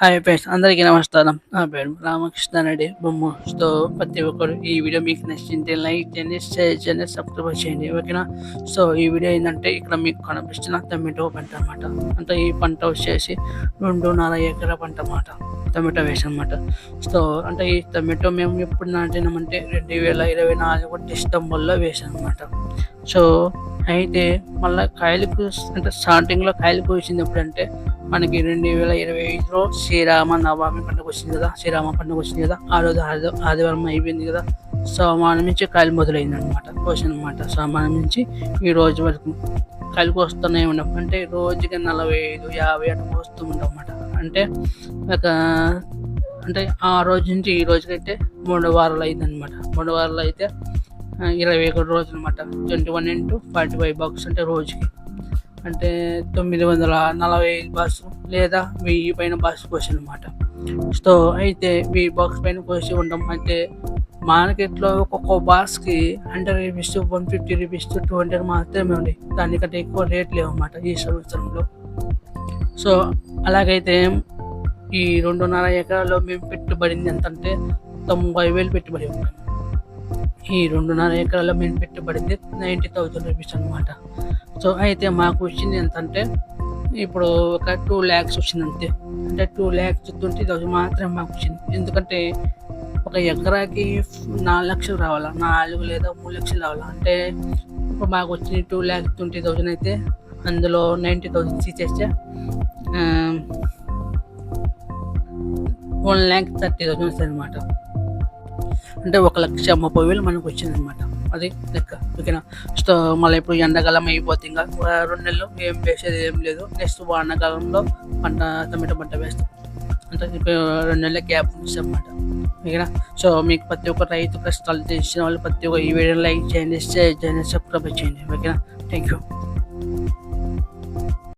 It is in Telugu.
హాయ్ ఫ్రెండ్స్ అందరికీ నమస్కారం. నా పేరు రామకృష్ణారెడ్డి. బొమ్మ సో ప్రతి ఒక్కరు ఈ వీడియో మీకు నచ్చింది లైక్ చేయండి షేర్ చేయండి సబ్స్క్రైబ్ చేయండి. ఓకేనా? సో ఈ వీడియో ఏంటంటే ఇక్కడ మీకు కనిపిస్తున్న టమాటో పంట అనమాట అంటే ఈ పంట వచ్చేసి రెండున్నర ఎకర పంట అన్నమాట. టమాటో వేసామన్నమాట సో అంటే ఈ టమాటో మేము ఎప్పుడు నాటినామంటే రెండు వేల ఇరవై నాలుగు డిసెంబర్లో వేసామన్నమాట అనమాట సో అయితే మళ్ళీ కాయలు అంటే స్టార్టింగ్లో కాయలు కోసింది ఎప్పుడంటే మనకి రెండు వేల ఇరవై ఐదులో శ్రీరామ నవమి పండుగ వచ్చింది కదా శ్రీరామ పండుగ వచ్చింది కదా ఆ రోజు ఆది- ఆదివారం అయిపోయింది కదా. సోమవారం నుంచి కాయలు మొదలైంది అనమాట కోసిన అనమాట సోమవారం నుంచి ఈ రోజు వరకు కాయలు కోస్తూనే ఉన్నాం. అంటే రోజుకి నలభై ఐదు యాభై అటు కోస్తూ ఉంటాం అనమాట అంటే ఒక అంటే ఆ రోజు నుంచి ఈ రోజుకైతే మూడు వారాలు అయింది అనమాట మూడు వారాలు అయితే ఇరవై ఒకటి రోజులు అనమాట twenty one into forty five box అంటే రోజుకి. అంటే తొమ్మిది వందల నలభై ఐదు బాక్స్ లేదా వెయ్యి పైన బాక్స్ కోసి అనమాట సో అయితే వెయ్యి బాక్స్ పైన కోసి ఉంటాం. అంటే మార్కెట్లో ఒక్కొక్క బాక్స్కి hundred rupees one fifty rupees two hundred మాత్రమే ఉంది దానికంటే ఎక్కువ రేట్ లేవు అన్నమాట ఈ సంవత్సరంలో. సో అలాగైతే ఈ రెండున్నర ఎకరాల్లో మేము పెట్టుబడింది ఎంత అంటే తొంభై వేలు పెట్టుబడి ఉన్నాం ఈ రెండున్నర ఎకరాల మేము పెట్టుబడింది నైంటీ థౌజండ్ రూపీస్ అనమాట సో అయితే మాకు వచ్చింది ఎంత అంటే ఇప్పుడు ఒక టూ ల్యాక్స్ వచ్చింది అంతే. అంటే టూ ల్యాక్స్ ట్వంటీ థౌజండ్ మాత్రమే మాకు వచ్చింది. ఎందుకంటే ఒక ఎకరాకి నాలుగు లక్షలు రావాలా? నాలుగు లేదా మూడు లక్షలు రావాలా? అంటే ఇప్పుడు మాకు వచ్చింది టూ ల్యాక్స్ ట్వంటీ థౌజండ్ అయితే అందులో నైంటీ థౌజండ్ తీసేస్తే వన్ ల్యాక్ థర్టీ థౌజండ్ వస్తుంది అనమాట అంటే ఒక లక్ష ముప్పై వేలు మనకు వచ్చిందనమాట అది లెక్క. ఓకేనా? సో మళ్ళీ ఇప్పుడు ఎండాకాలం అయిపోతుంది ఇంకా రెండు నెలలు ఏం వేసేది ఏం లేదు. నెక్స్ట్ వానాకాలంలో పంట టమాటో పంట వేస్తాం. అంటే ఇప్పుడు రెండు నెలల గ్యాప్ అనమాట ఓకేనా? సో మీకు ప్రతి ఒక్క రైతు కష్టాలు తెలిసిన వాళ్ళు ప్రతి ఒక్క ఈ వీడియో లైక్ చేయండి షేర్ చేయండి సబ్స్క్రైబ్ చేయండి. ఓకేనా? Thank you